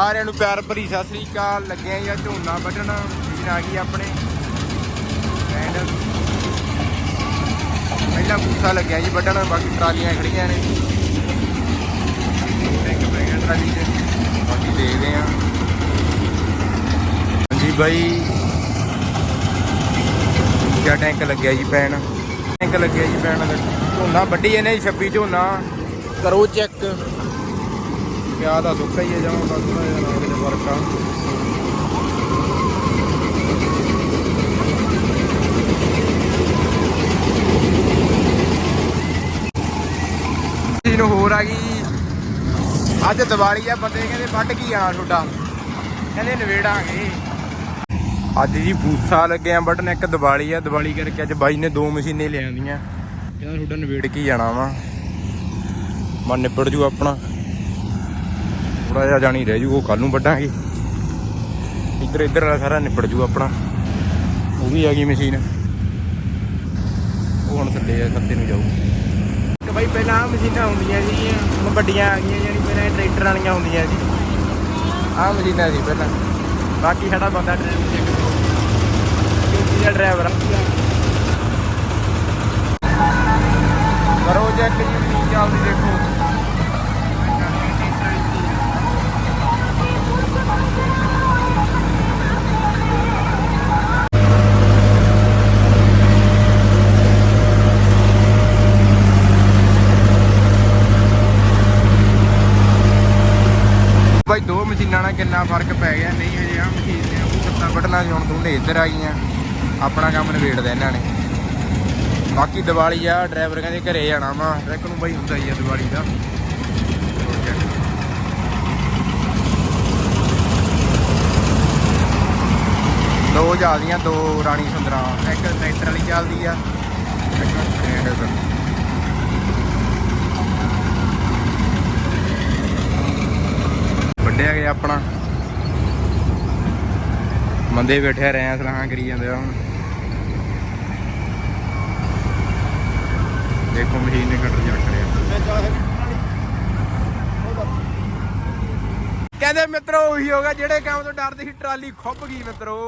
ਸਾਰਿਆਂ ਨੂੰ ਪਿਆਰ ਭਰੀ ਸਤਿ ਸ੍ਰੀ ਅਕਾਲ। ਲੱਗਿਆ ਜਾਂ ਝੋਨਾ ਵੱਢਣ, ਮਸ਼ੀਨ ਆ ਗਈ ਆਪਣੇ। ਐਂਡ ਪਹਿਲਾ ਪੂਸਾ ਲੱਗਿਆ ਜੀ ਵੱਢਣ, ਬਾਕੀ ਟਰਾਲੀਆਂ ਖੜੀਆਂ ਨੇ। ਟੈਂਕ ਪੈ ਟਰਾਲੀ ਤੇ। ਬਾਕੀ ਦੇਖਦੇ ਆ ਹਾਂਜੀ ਬਾਈ। ਕਿਆ ਟੈਂਕ ਲੱਗਿਆ ਜੀ ਪੈਣ ਟੈਂਕ ਲੱਗਿਆ ਜੀ ਪੈਣ ਝੋਨਾ ਵੱਢੀ ਇਹਨੇ 26 ਝੋਨਾ। ਕਰੋ ਚੈੱਕ ਪਿਆ ਦਾ ਸੁੱਕਾ ਹੀ ਹੈ ਜਮਾਂ ਬਸ ਥੋੜਾ ਜਿਹਾ ਨਾਲ ਦੇ ਫ਼ਰਕ ਆ। ਨੂੰ ਹੋਰ ਆ ਗਈ। ਅੱਜ ਦੀਵਾਲੀ ਆ ਬੰਦੇ ਕਹਿੰਦੇ ਵੱਢ ਕੀ ਆ ਤੁਹਾਡਾ। ਕਹਿੰਦੇ ਨਵੇੜਾਂਗੇ ਅੱਜ ਜੀ ਫੂਸਾ ਲੱਗੇ ਆ ਬਟਨ ਇੱਕ ਦੀਵਾਲੀ ਆ। ਦੀਵਾਲੀ ਕਰਕੇ ਅੱਜ ਬਾਈ ਨੇ ਦੋ ਮਸ਼ੀਨੇ ਲੈ ਆਂਦੀਆਂ ਕਹਿੰਦਾ ਤੁਹਾਡਾ ਨਵੇੜ ਕੇ ਜਾਣਾ ਵਾ। ਮਨ ਨਿਬੜ ਜੂ ਆਪਣਾ। ਥੋੜਾ ਜਿਹਾ ਜਾਣੀ ਰਹਿ ਜੂ ਉਹ ਕੱਲ ਨੂੰ ਵੱਢਾਂਗੇ। ਇੱਧਰ ਇੱਧਰ ਵਾਲਾ ਸਾਰਾ ਨਿਬੜ ਜੂ ਆਪਣਾ। ਉਹ ਵੀ ਆ ਗਈ ਮਸ਼ੀਨ। ਉਹ ਹੁਣ ਥੱਲੇ ਆ ਖੱਤੇ ਨੂੰ ਜਾਊ। ਕਿ ਬਾਈ ਪਹਿਲਾਂ ਮਸ਼ੀਨਾਂ ਹੁੰਦੀਆਂ ਸੀ ਹੁਣ ਵੱਡੀਆਂ ਆ ਗਈਆਂ ਯਾਨੀ ਪਹਿਲਾਂ ਟਰੈਕਟਰ ਵਾਲੀਆਂ ਹੁੰਦੀਆਂ ਸੀ। ਆਹ ਮਸ਼ੀਨਾਂ ਸੀ ਪਹਿਲਾਂ। ਬਾਕੀ ਸਾਡਾ ਬੰਦਾ ਡਰਾਈਵਰ ਕਿਉਂਕਿ ਦਾ ਡਰਾਈਵਰ ਕਰੋ ਚੈੱਕ ਜੀ ਚੱਲਦੀ ਦੇਖੋ। ਭਾਈ ਦੋ ਮਸ਼ੀਨਾਂ ਨਾਲ ਕਿੰਨਾ ਫ਼ਰਕ ਪੈ ਗਿਆ, ਨਹੀਂ ਹਜੇ ਆ ਮਸ਼ੀਨ ਨੇ ਉਹ ਕਿੱਦਾਂ ਵੱਢਣਾ ਹੁਣ ਦੋਨੇ ਇੱਧਰ ਆ ਆਪਣਾ ਕੰਮ ਨਿਬੇੜਦਾ ਇਹਨਾਂ ਨੇ। ਬਾਕੀ ਦੀਵਾਲੀ ਆ ਡਰਾਈਵਰ ਕਹਿੰਦੇ ਘਰੇ ਜਾਣਾ ਵਾ ਟਰੱਕ ਨੂੰ ਬਾਈ ਹੁੰਦਾ ਹੀ ਆ ਦੀਵਾਲੀ ਦਾ। ਦੋ ਚੱਲਦੀਆਂ ਦੋ ਰਾਣੀ ਸੁੰਦਰਾਂ। ਇੱਕ ਟਰੈਕਟਰ ਵਾਲੀ ਚੱਲਦੀ ਆ, ਇੱਕ ਟ੍ਰੇਨ ਵੱਡਿਆ ਗਿਆ ਆਪਣਾ। ਮੰਦੇ ਬੈਠੇ ਰਹੇ ਆ ਸਲਾਹਾਂ ਕਰੀ ਜਾਂਦੇ ਆ ਹੁਣ। ਦੇਖੋ ਮਸ਼ੀਨ ਨੇ ਕਟਰ ਜਾ ਕਰਿਆ ਕਹਿੰਦੇ ਮਿੱਤਰੋ, ਉਹੀ ਹੋਗਾ ਜਿਹੜੇ ਕੰਮ ਤੋਂ ਡਰਦੇ ਸੀ, ਟਰਾਲੀ ਖੁੱਭ ਗਈ ਮਿੱਤਰੋ।